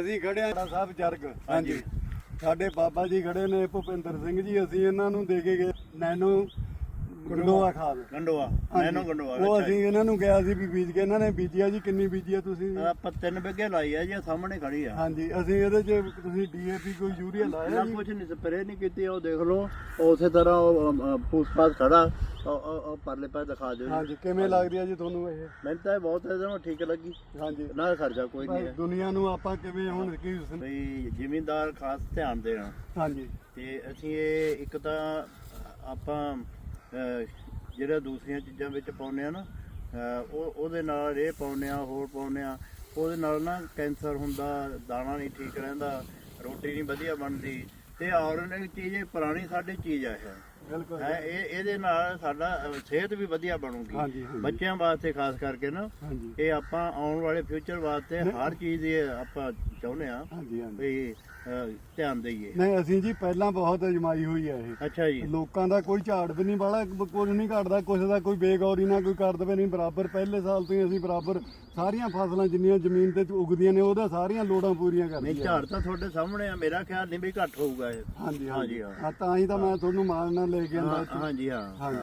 ਅਸੀਂ ਖੜੇ ਆ ਸਾਹਿਬ ਜਰਗ। ਹਾਂਜੀ। ਸਾਡੇ ਬਾਬਾ ਜੀ ਖੜੇ ਨੇ ਭੁਪਿੰਦਰ ਸਿੰਘ ਜੀ ਅਸੀਂ ਇਹਨਾਂ ਨੂੰ ਦੇ ਕੇ ਗਏ। ਨੈਨੋ ਗੰਡੋਆ। ਖਾਦ ਗੰਡੋਆ। ਨੈਨੋ ਗੰਡੋਆ ਉਹ ਅਸੀਂ ਇਹਨਾਂ ਨੂੰ ਕਿਹਾ ਸੀ ਵੀ ਬੀਜ ਕੇ ਇਹਨਾਂ ਨੇ ਬੀਜਿਆ ਜੀ ਕਿੰਨੀ ਬੀਜੀ ਆ ਤੁਸੀਂ। ਆਪਾਂ ਤਿੰਨ ਬਿੱਗੇ ਲਾਈ ਆ ਜੀ ਆਹ ਸਾਹਮਣੇ ਖੜੀ ਆ। ਹਾਂਜੀ ਅਸੀਂ ਇਹਦੇ ਚ ਤੁਸੀਂ ਡੀਏਪੀ ਕੋਈ ਯੂਰੀਆ ਲਾਇਆ ਜੀ? ਕੁਝ ਨਹੀਂ ਸਪਰੇ ਨਹੀਂ ਕੀਤੀ ਉਹ ਦੇਖ ਲਓ ਉਸੇ ਤਰ੍ਹਾਂ ਉਹ ਫੂਸ ਪਾਸ ਖੜਾ ਉਹ- ਉਹ ਉਹ ਪਰਲੇ ਪਾਸੇ ਦਿਖਾ ਦਿਓ ਜੀ। ਹਾਂਜੀ ਕਿਵੇਂ ਲੱਗਦੀ ਆ ਜੀ ਤੁਹਾਨੂੰ ਇਹ? ਮੈਨੂੰ ਤਾਂ ਇਹ ਬਹੁਤ ਇਹਦੇ ਨਾਲ ਠੀਕ ਲੱਗੀ। ਹਾਂਜੀ। ਨਾ ਖਰਚਾ ਕੋਈ ਨਹੀਂ ਹੈ। ਦੁਨੀਆ ਨੂੰ ਆਪਾਂ ਕਿਵੇਂ ਹੁਣ ਕੀ ਬਈ ਜ਼ਿਮੀਂਦਾਰ ਖਾਸ ਧਿਆਨ ਦੇਣਾ। ਹਾਂਜੀ। ਤੇ ਅਸੀਂ ਇਹ ਇੱਕ ਤਾਂ ਆਪਾਂ ਜਿਹੜਾ ਦੂਸਰੀਆਂ ਚੀਜ਼ਾਂ ਵਿੱਚ ਪਾਉਂਦੇ ਆ ਨਾ ਉਹ ਉਹਦੇ ਨਾਲ ਇਹ ਪਾਉਂਦੇ ਆ, ਹੋਰ ਪਾਉਂਦੇ ਆ। ਉਹਦੇ ਨਾਲ ਨਾ ਕੈਂਸਰ ਹੁੰਦਾ, ਦਾਣਾ ਨਹੀਂ ਠੀਕ ਰਹਿੰਦਾ, ਰੋਟੀ ਨਹੀਂ ਵਧੀਆ ਬਣਦੀ। ਤੇ ਆਰਗੈਨਿਕ ਚੀਜ਼ ਇਹ ਪੁਰਾਣੀ ਸਾਡੀ ਚੀਜ਼ ਆ ਇਹ। ਬਿਲਕੁਲ। ਹੈ ਇਹ ਇਹਦੇ ਨਾਲ ਸਾਡਾ ਸਿਹਤ ਵੀ ਵਧੀਆ ਬਣੂਗੀ। ਬੱਚਿਆਂ ਵਾਸਤੇ ਖਾਸ ਕਰਕੇ ਨਾ ਇਹ ਆਪਾਂ ਆਉਣ ਵਾਲੇ ਫਿਊਚਰ ਵਾਸਤੇ ਹਰ ਚੀਜ਼ ਇਹ ਆਪਾਂ ਚਾਹੁੰਦੇ ਆ ਵੀ ਧਿਆਨ ਦਈਏ। ਨਹੀਂ ਅਸੀਂ ਜੀ ਪਹਿਲਾਂ ਬਹੁਤ ਅਜਮਾਈ ਹੋਈ ਹੈ ਇਹ। ਅੱਛਾ ਜੀ। ਲੋਕਾਂ ਦਾ ਕੋਈ ਝਾੜ ਵੀ ਨਹੀਂ ਵਾਲਾ ਕੁਝ ਨਹੀਂ ਘਟਦਾ ਕੁਛ ਦਾ ਕੋਈ ਬੇਗੌਰੀ ਨਾ ਕੋਈ ਕਰ ਦਵੇ ਨਹੀਂ ਬਰਾਬਰ। ਪਹਿਲੇ ਸਾਲ ਤੋਂ ਹੀ ਅਸੀਂ ਬਰਾਬਰ ਸਾਰੀਆਂ ਫਸਲਾਂ ਜਿੰਨੀਆਂ ਜ਼ਮੀਨ ਤੇ ਉਗਦੀਆਂ ਨੇ ਉਹਦਾ ਸਾਰੀਆਂ ਲੋੜਾਂ ਪੂਰੀਆਂ ਨਹੀਂ ਕਰਦੀ ਝਾੜ ਤਾਂ ਤੁਹਾਡੇ ਸਾਹਮਣੇ ਆ ਮੇਰਾ ਖਿਆਲ ਨਹੀਂ ਵੀ ਘੱਟ ਹੋਊਗਾ ਇਹ। ਹਾਂਜੀ ਹਾਂਜੀ, ਹਾਂ। ਤਾਂ ਹੀ ਤਾਂ ਮੈਂ ਤੁਹਾਨੂੰ ਮਾਲ ਨਾਲ ਲੈ ਕੇ ਹਾਂ, ਹਾਂਜੀ ਹਾਂ।